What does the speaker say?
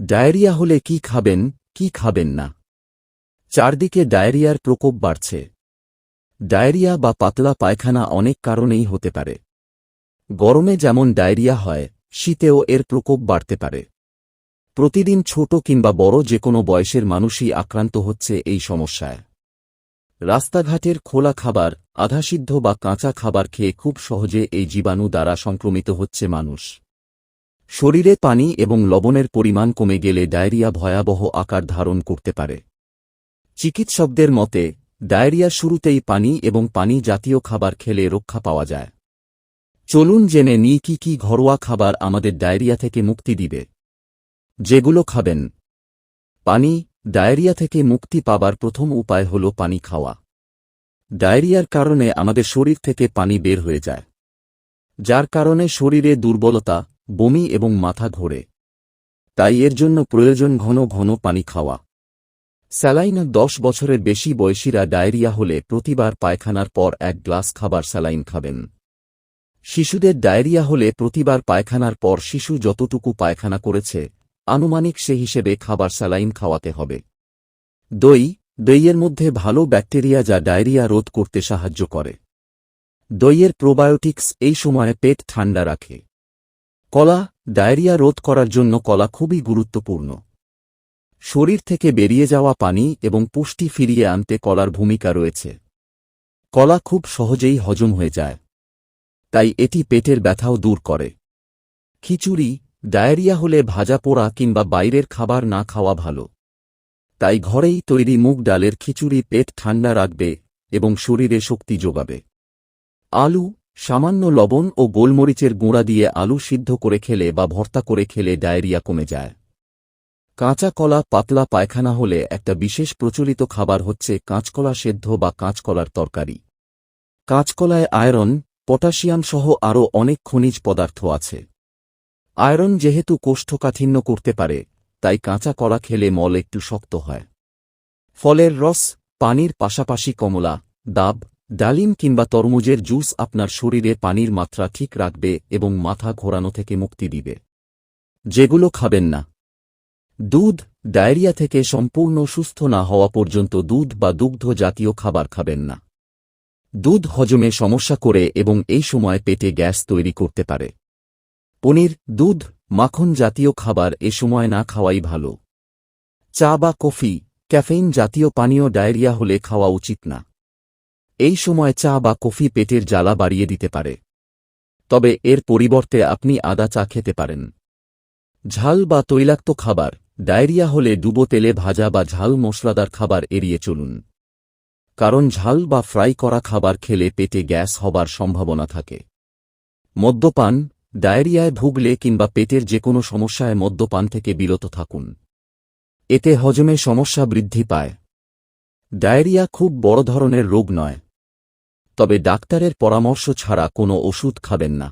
Diarrhoea হলে কি খাবেন কি খাবেন না? চারদিকে ডায়রিয়ার প্রকোপ বাড়ছে। ডায়রিয়া বা পাতলা পায়খানা অনেক কারণেই হতে পারে। গরমে যেমন ডায়রিয়া হয়, শীতেও এর প্রকোপ বাড়তে পারে। প্রতিদিন ছোট কিংবা বড় যে কোনো বয়সের মানুষই আক্রান্ত হচ্ছে এই সমস্যায়। রাস্তাঘাটের খোলা খাবার, আধাসিদ্ধ বা কাঁচা খাবার খেয়ে খুব সহজে এই জীবাণু দ্বারা সংক্রমিত হচ্ছে মানুষ। শরীরে পানি এবং লবণের পরিমাণ কমে গেলে ডায়রিয়া ভয়াবহ আকার ধারণ করতে পারে। চিকিৎসকদের মতে, ডায়রিয়া শুরুতেই পানি এবং পানি জাতীয় খাবার খেলে রক্ষা পাওয়া যায়। চলুন জেনে নিই কি কি ঘরোয়া খাবার আমাদের ডায়রিয়া থেকে মুক্তি দিবে। যেগুলো খাবেন। পানি, ডায়রিয়া থেকে মুক্তি পাবার প্রথম উপায় হল পানি খাওয়া। ডায়রিয়ার কারণে আমাদের শরীর থেকে পানি বের হয়ে যায়। যার কারণে শরীরে দুর্বলতা বমি এবং মাথা ঘোরে। তাই এর জন্য প্রয়োজন ঘন ঘন পানি খাওয়া। স্যালাইন দশ বছরের বেশি বয়সীরা ডায়রিয়া হলে প্রতিবার পায়খানার পর এক গ্লাস খাবার স্যালাইন খাবেন। শিশুদের ডায়রিয়া হলে প্রতিবার পায়খানার পর শিশু যতটুকু পায়খানা করেছে, আনুমানিক সে হিসেবে খাবার স্যালাইন খাওয়াতে হবে। দই, দইয়ের মধ্যে ভালো ব্যাকটেরিয়া যা ডায়রিয়া রোধ করতে সাহায্য করে। দইয়ের প্রোবায়োটিক্স এই সময়ে পেট ঠান্ডা রাখে। কলা, ডায়রিয়া রোধ করার জন্য কলা খুবই গুরুত্বপূর্ণ। শরীর থেকে বেরিয়ে যাওয়া পানি এবং পুষ্টি ফিরিয়ে আনতে কলার ভূমিকা রয়েছে। কলা খুব সহজেই হজম হয়ে যায়। তাই এটি পেটের ব্যথাও দূর করে। খিচুড়ি, ডায়রিয়া হলে ভাজা পোড়া কিংবা বাইরের খাবার না খাওয়া ভালো। তাই ঘরেই তৈরি মুগ ডালের খিচুড়ি পেট ঠান্ডা রাখবে এবং শরীরে শক্তি যোগাবে। আলু সামান্য লবণ ও গোলমরিচের গুঁড়া দিয়ে আলু সিদ্ধ করে খেলে বা ভর্তা করে খেলে ডায়রিয়া কমে যায়। কাঁচা কলা পাতলা পায়খানা হলে একটা বিশেষ প্রচলিত খাবার হচ্ছে কাঁচকলা সেদ্ধ বা কাঁচকলার তরকারি। কাঁচকলায় আয়রন, পটাশিয়াম সহ আরও অনেক খনিজ পদার্থ আছে। আয়রন যেহেতু কোষ্ঠকাঠিন্য করতে পারে, তাই কাঁচা কলা খেলে মল একটু শক্ত হয়। ফলের রস, পানির পাশাপাশি কমলা, ডাব ডালিম কিংবা তরমুজের জুস আপনার শরীরে পানির মাত্রা ঠিক রাখবে এবং মাথা ঘোরানো থেকে মুক্তি দিবে। যেগুলো খাবেন না। দুধ, ডায়রিয়া থেকে সম্পূর্ণ সুস্থ না হওয়া পর্যন্ত দুধ বা দুগ্ধ জাতীয় খাবার খাবেন না। দুধ হজমে সমস্যা করে এবং এই সময় পেটে গ্যাস তৈরি করতে পারে। পনির, দুধ, মাখন জাতীয় খাবার এ সময় না খাওয়াই ভালো। চা বা কফি, ক্যাফেইন জাতীয় পানীয় ডায়রিয়া হলে খাওয়া উচিত না। এই সময় চা বা কফি পেটের জ্বালা বাড়িয়ে দিতে পারে। তবে এর পরিবর্তে আপনি আদা চা খেতে পারেন। ঝাল বা তৈলাক্ত খাবার, ডায়রিয়া হলে ডুবো তেলে ভাজা বা ঝাল মশলাদার খাবার এড়িয়ে চলুন। কারণ ঝাল বা ফ্রাই করা খাবার খেলে পেটে গ্যাস হবার সম্ভাবনা থাকে। মদ্যপান, ডায়রিয়ায় ভুগলে কিংবা পেটের যে কোনো সমস্যায় মদ্যপান থেকে বিরত থাকুন। এতে হজমে সমস্যা বৃদ্ধি পায়। ডায়রিয়া খুব বড় ধরনের রোগ নয়। তবে ডাক্তারের পরামর্শ ছাড়া কোনো ওষুধ খাবেন না।